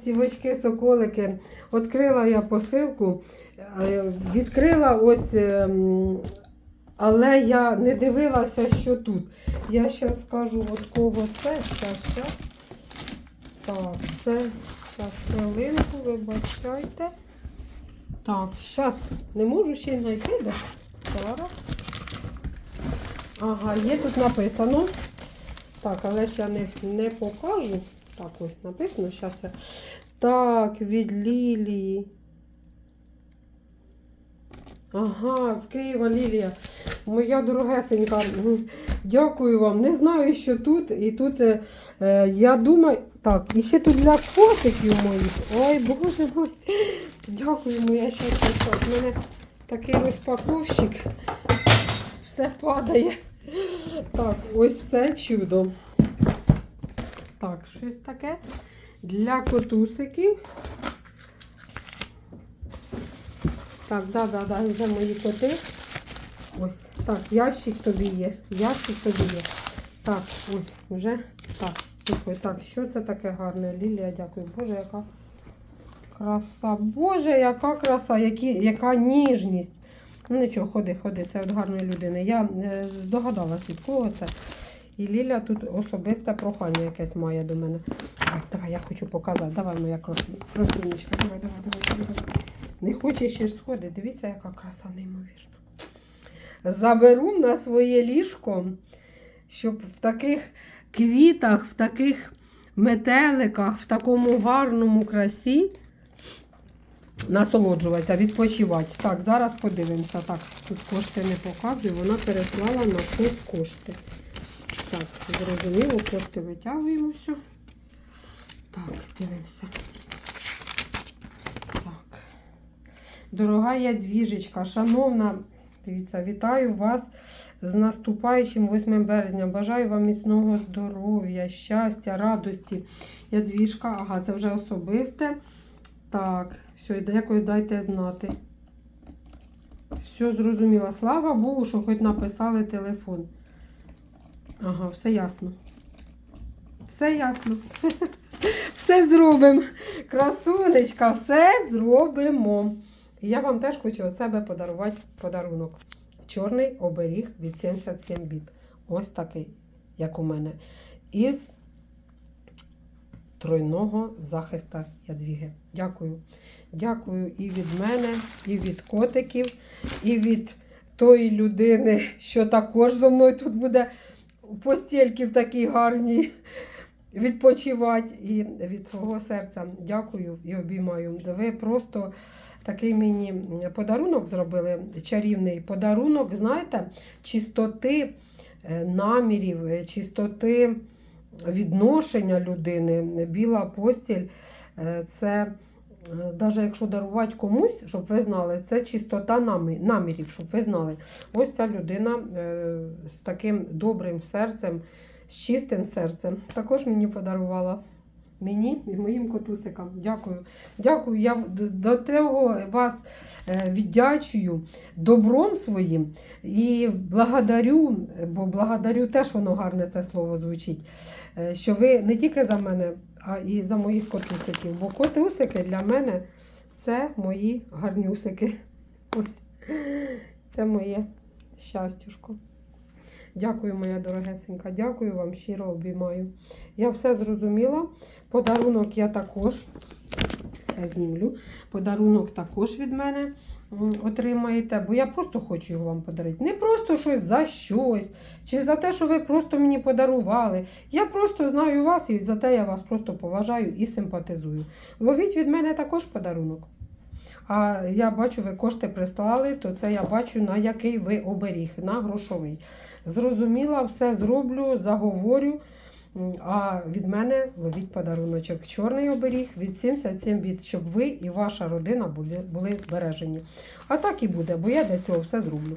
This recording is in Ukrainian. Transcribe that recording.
Сівочки, соколики. Відкрила я посилку, е, відкрила ось, ем, але я не дивилася, що тут. Я зараз скажу, від кого це. Щас, щас. Так, це зараз хвилинку, вибачайте. Так, зараз не можу ще й знайти. Де? Зараз. Ага, є тут написано. Так, але ж я не, не покажу. Так, ось написано. Зараз я. Так, від Лілії. Ага, з Києва Лілія. Моя дорогесенька, дякую вам. Не знаю, що тут. І тут е, е, я думаю. Так, і ще тут для котиків моїх. Ой, боже мой. Дякую, моя щастя. У мене такий розпаковщик. Все падає. Так, ось це чудо. Так, щось таке для котусиків. Так, да, да, да, вже мої коти. Ось. Так, ящик тобі є. Ящик тобі є. Так, ось, вже. Так, слухай, так, що це таке гарне? Лілія, дякую. Боже, яка краса. Боже, яка краса, які, яка ніжність. Ну нічого, ходи, ходи, це від гарної людини. Я е, здогадалась, від кого це. І Ліля тут особисте прохання якесь має до мене. Давай, давай, я хочу показати. Давай, моя красу- красунечка. Давай, давай, давай, давай. Не хоче ще ж сходити. Дивіться, яка краса неймовірна. Заберу на своє ліжко, щоб в таких квітах, в таких метеликах, в такому гарному красі насолоджуватися, відпочивати. Так, зараз подивимося. Так, тут кошти не показую, вона переслала на щось кошти. Так, зрозуміло, кошти витягуємо все. Так, дивимося. Так. Дорога ядвіжечка, шановна, дивіться, вітаю вас з наступаючим 8 березня. Бажаю вам міцного здоров'я, щастя, радості. Ядвіжка, ага, це вже особисте. Так, все, якось дайте знати. Все зрозуміло. Слава Богу, що хоч написали телефон. Ага, все ясно. Все ясно. Все зробимо. Красунечка, все зробимо. І я вам теж хочу від себе подарувати подарунок. Чорний оберіг від 77 біт. Ось такий, як у мене. Із тройного захиста ядвіги. Дякую. Дякую і від мене, і від котиків, і від тої людини, що також зо мною тут буде постільки в такій гарній відпочивати. І від свого серця дякую і обіймаю. Ви просто такий мені подарунок зробили, чарівний подарунок, знаєте, чистоти е, намірів, е, чистоти відношення людини. Біла постіль е, це. Навіть якщо дарувати комусь, щоб ви знали, це чистота намірів, щоб ви знали. Ось ця людина е, з таким добрим серцем, з чистим серцем, також мені подарувала. Мені і моїм котусикам. Дякую. Дякую. Я до того вас е, віддячую добром своїм і благодарю, бо благодарю теж воно гарне це слово звучить. е, Що ви не тільки за мене, а і за моїх котусиків. Бо котусики для мене це мої гарнюсики. Ось це моє щастюшко. Дякую, моя дорогесенька. Дякую вам, щиро обіймаю. Я все зрозуміла. Подарунок я також я знімлю. Подарунок також від мене отримаєте, бо я просто хочу його вам подарити. Не просто щось за щось, чи за те, що ви просто мені подарували. Я просто знаю вас і за те я вас просто поважаю і симпатизую. Ловіть від мене також подарунок. А я бачу, ви кошти прислали, то це я бачу, на який ви оберіг, на грошовий. Зрозуміла, все зроблю, заговорю. А від мене ловіть подаруночок. Чорний оберіг від 77 біт, щоб ви і ваша родина були, були збережені. А так і буде, бо я для цього все зроблю.